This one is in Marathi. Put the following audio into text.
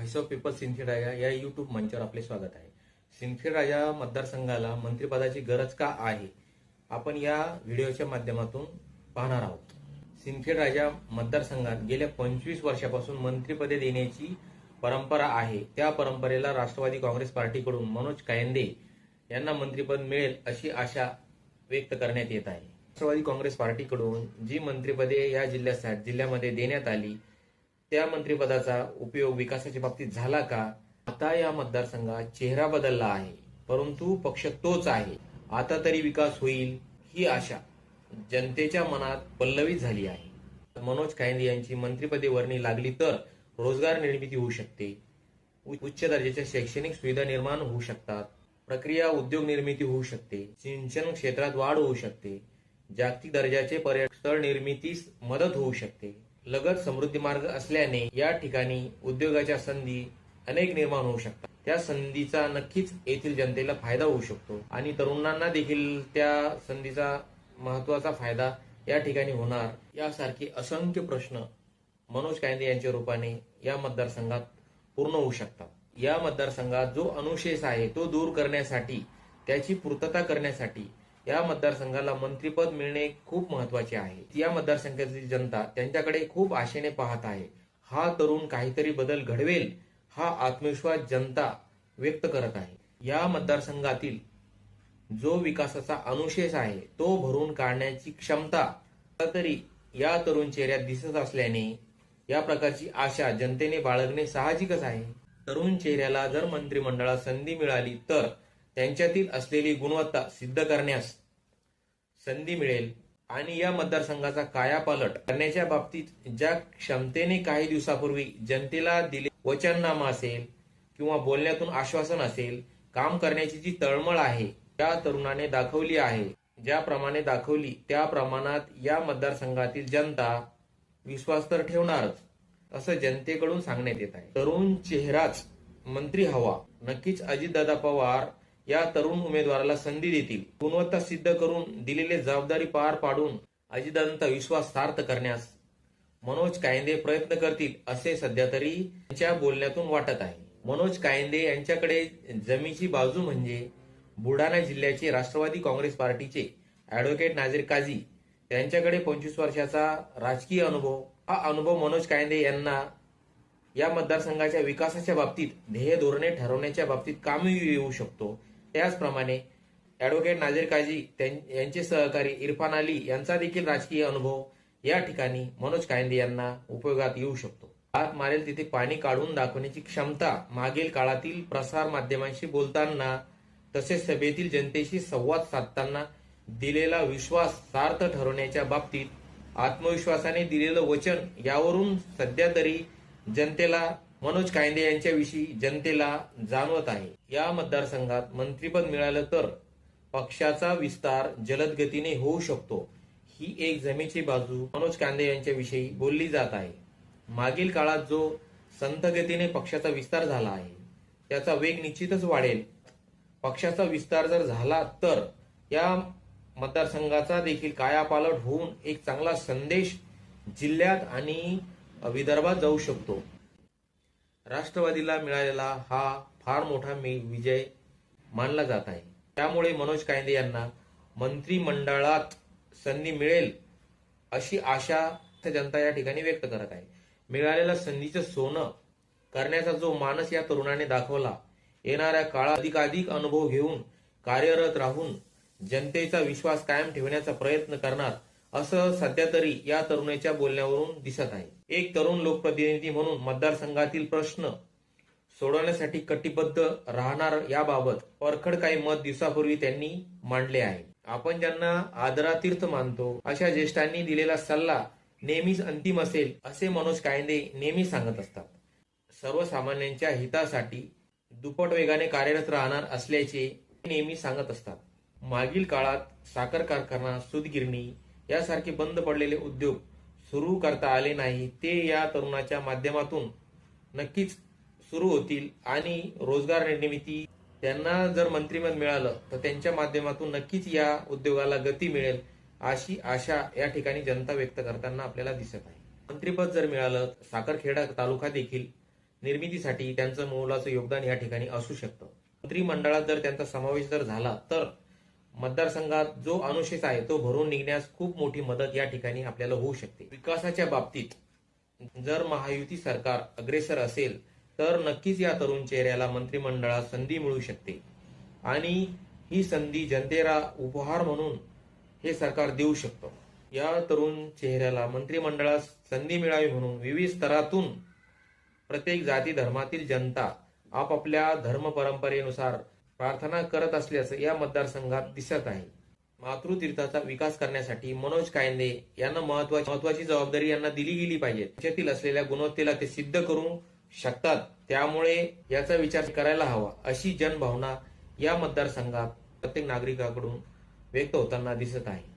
व्हॉइस ऑफ पीपल सिंथी राजा या युट्यूब मंचावर आपले स्वागत आहे. सिंथी राजा मतदारसंघाला मंत्रिपदाची गरज का आहे? आपण या व्हिडिओच्या माध्यमातून पाहणार आहोत. सिंदखेड राजा मतदारसंघात गेल्या पंचवीस वर्षापासून मंत्रिपदे देण्याची परंपरा आहे. त्या परंपरेला राष्ट्रवादी काँग्रेस पार्टीकडून मनोज कायंदे यांना मंत्रिपद मिळेल अशी आशा व्यक्त करण्यात येत आहे. राष्ट्रवादी काँग्रेस पार्टीकडून जी मंत्रिपदे या जिल्ह्यासाठी जिल्ह्यामध्ये देण्यात आली त्या मंत्रिपदाचा उपयोग विकासाच्या बाबतीत झाला का? आता या मतदारसंघात चेहरा बदलला आहे परंतु पक्ष तोच आहे. आता तरी विकास होईल ही आशा जनतेच्या मनात पल्लवित झाली आहे. मनोज कायंदे यांची मंत्रिपदे वर्णी लागली तर रोजगार निर्मिती होऊ शकते. उच्च दर्जाच्या शैक्षणिक सुविधा निर्माण होऊ शकतात. प्रक्रिया उद्योग निर्मिती होऊ शकते. सिंचन क्षेत्रात वाढ होऊ शकते. जागतिक दर्जाचे पर्यटन स्थळ निर्मितीस मदत होऊ शकते. लगत समृद्धी मार्ग असल्याने या ठिकाणी उद्योगाच्या संधी अनेक निर्माण होऊ शकतात. त्या संधीचा नक्कीच येथील जनतेला फायदा होऊ शकतो आणि तरुणांना देखील त्या संधीचा महत्त्वाचा फायदा या ठिकाणी होणार यासारखे असंख्य प्रश्न मनोज कायंदे यांच्या रूपाने या मतदारसंघात पूर्ण होऊ शकतात. या मतदारसंघात जो अनुशेष आहे तो दूर करण्यासाठी त्याची पूर्तता करण्यासाठी या मतदारसंघाला मंत्रीपद मिळणे खूप महत्त्वाचे आहे. या मतदारसंघाची जनता त्यांच्याकडे खूप आशेने पाहत आहे. हा तरुण काहीतरी बदल घडवेल हा आत्मविश्वास जनता व्यक्त करत आहे. या मतदारसंघातील जो विकासाचा अनुशेष आहे तो भरून काढण्याची क्षमता तरी या तरुण चेहऱ्यात दिसत असल्याने या प्रकारची आशा जनतेने बाळगणे साहजिकच आहे. तरुण चेहऱ्याला जर मंत्रिमंडळात संधी मिळाली तर त्यांच्यातील असलेली गुणवत्ता सिद्ध करण्यास संधी मिळेल आणि या मतदारसंघाचा कायापालट करण्याच्या बाबतीत ज्या क्षमतेने काही दिवसापूर्वी जनतेला दिले वचननामा असेल किंवा बोलण्यातून आश्वासन असेल काम करण्याची जी तळमळ आहे त्या तरुणाने दाखवली आहे. ज्याप्रमाणे दाखवली त्या प्रमाणात या मतदारसंघातील जनता विश्वास तर ठेवणारच असं जनतेकडून सांगण्यात येत आहे. तरुण चेहराच मंत्री हवा. नक्कीच अजितदादा पवार या तरुण उमेदवाराला संधी देतील. गुणवत्ता सिद्ध करून दिलेले जबाबदारी पार पाडून अजितदादांचा विश्वास सार्थ करण्यास मनोज कायंदे प्रयत्न करतील असे सध्या तरी त्यांच्या बोलण्यातून वाटत आहे. मनोज कायंदे यांच्याकडे जमीची बाजू म्हणजे बुलढाणा जिल्ह्याचे राष्ट्रवादी काँग्रेस पार्टीचे ऍडव्होकेट नाझीर काझी. त्यांच्याकडे पंचवीस वर्षाचा राजकीय अनुभव. हा अनुभव मनोज कायंदे यांना या मतदारसंघाच्या विकासाच्या बाबतीत ध्येय धोरणे ठरवण्याच्या बाबतीत कामी येऊ शकतो. त्याचप्रमाणे ऍडव्होकेट नाझीर काजी त्यां- यांचे सहकारी इरफान अली यांचा देखील राजकीय अनुभव या ठिकाणी मनोज कायंदे यांना उपयोगात येऊ शकतो. हात मारेल तिथे पाणी काढून दाखवण्याची क्षमता मागील काळातील प्रसार माध्यमांशी बोलताना तसेच सभेतील जनतेशी संवाद साधताना दिलेला विश्वास सार्थ ठरवण्याच्या बाबतीत आत्मविश्वासाने दिलेलं वचन यावरून सध्या तरी जनतेला मनोज कायंदे यांच्याविषयी जनतेला जाणवत आहे. या मतदारसंघात मंत्रीपद मिळालं तर पक्षाचा विस्तार जलद गतीने होऊ शकतो. ही एक जमेची बाजू मनोज कांदे यांच्याविषयी बोलली जात आहे. मागील काळात जो संत गतीने पक्षाचा विस्तार झाला आहे त्याचा वेग निश्चितच वाढेल. पक्षाचा विस्तार जर झाला तर या मतदारसंघाचा देखील कायापालट होऊन एक चांगला संदेश जिल्ह्यात आणि विदर्भात जाऊ शकतो. राष्ट्रवादीला मिळालेला हा फार मोठा मी- विजय मानला जात आहे. त्यामुळे मनोज कायंदे यांना मंत्रिमंडळात संधी मिळेल अशी आशा जनता या ठिकाणी व्यक्त करत आहे. मिळालेल्या संधीचं सोनं करण्याचा जो मानस या तरुणाने दाखवला येणाऱ्या काळात अधिकाधिक अनुभव घेऊन कार्यरत राहून जनतेचा विश्वास कायम ठेवण्याचा प्रयत्न करणार असं सध्या तरी या तरुणाच्या बोलण्यावरून दिसत आहे. एक तरुण लोकप्रतिनिधी म्हणून मतदारसंघातील प्रश्न सोडवण्यासाठी कटिबद्ध राहणार याबाबत परखड काही मत दिवसापूर्वी त्यांनी मांडले आहे. आपण ज्यांना आदरातीर्थ मानतो अशा ज्येष्ठांनी दिलेला सल्ला नेहमीच अंतिम असेल असे मनोज कायंदे नेहमी सांगत असतात. सर्वसामान्यांच्या हितासाठी दुप्पट वेगाने कार्यरत राहणार असल्याचे ते नेहमी सांगत असतात. मागील काळात साखर कारखाना सूतगिरणी यासारखे बंद पडलेले उद्योग सुरू करता आले नाही ते या तरुणाच्या माध्यमातून नक्कीच सुरू होतील आणि रोजगार निर्मिती त्यांना जर मंत्रिपद मिळालं तर त्यांच्या माध्यमातून नक्कीच या उद्योगाला गती मिळेल अशी आशा या ठिकाणी जनता व्यक्त करताना आपल्याला दिसत आहे. मंत्रीपद जर मिळालं साखरखेडा तालुका देखील निर्मितीसाठी त्यांचं मोलाचं योगदान या ठिकाणी असू शकतं. मंत्रिमंडळात जर त्यांचा समावेश जर झाला तर मतदारसंघात जो अनुशेष आहे तो भरून निघण्यास खूप मोठी मदत या ठिकाणी आपल्याला होऊ शकते. विकासाच्या बाबतीत जर महायुती सरकार अग्रेसर असेल तर नक्कीच या तरुण चेहऱ्याला मंत्रिमंडळात संधी मिळू शकते. आणि ही संधी जनतेला उपहार म्हणून हे सरकार देऊ शकतो. या तरुण चेहऱ्याला मंत्रिमंडळात संधी मिळावी म्हणून विविध स्तरातून प्रत्येक जाती धर्मातील जनता आपापल्या धर्म परंपरेनुसार प्रार्थना करत असल्याचं या मतदारसंघात दिसत आहे. मातृतीर्थाचा विकास करण्यासाठी मनोज कायंदे यांना महत्वाची महत्वाची जबाबदारी यांना दिली गेली पाहिजे. त्याच्यातील असलेल्या गुणवत्तेला ते सिद्ध करू शकतात. त्यामुळे याचा विचार करायला हवा अशी जनभावना या मतदारसंघात प्रत्येक नागरिकाकडून व्यक्त होताना दिसत आहे.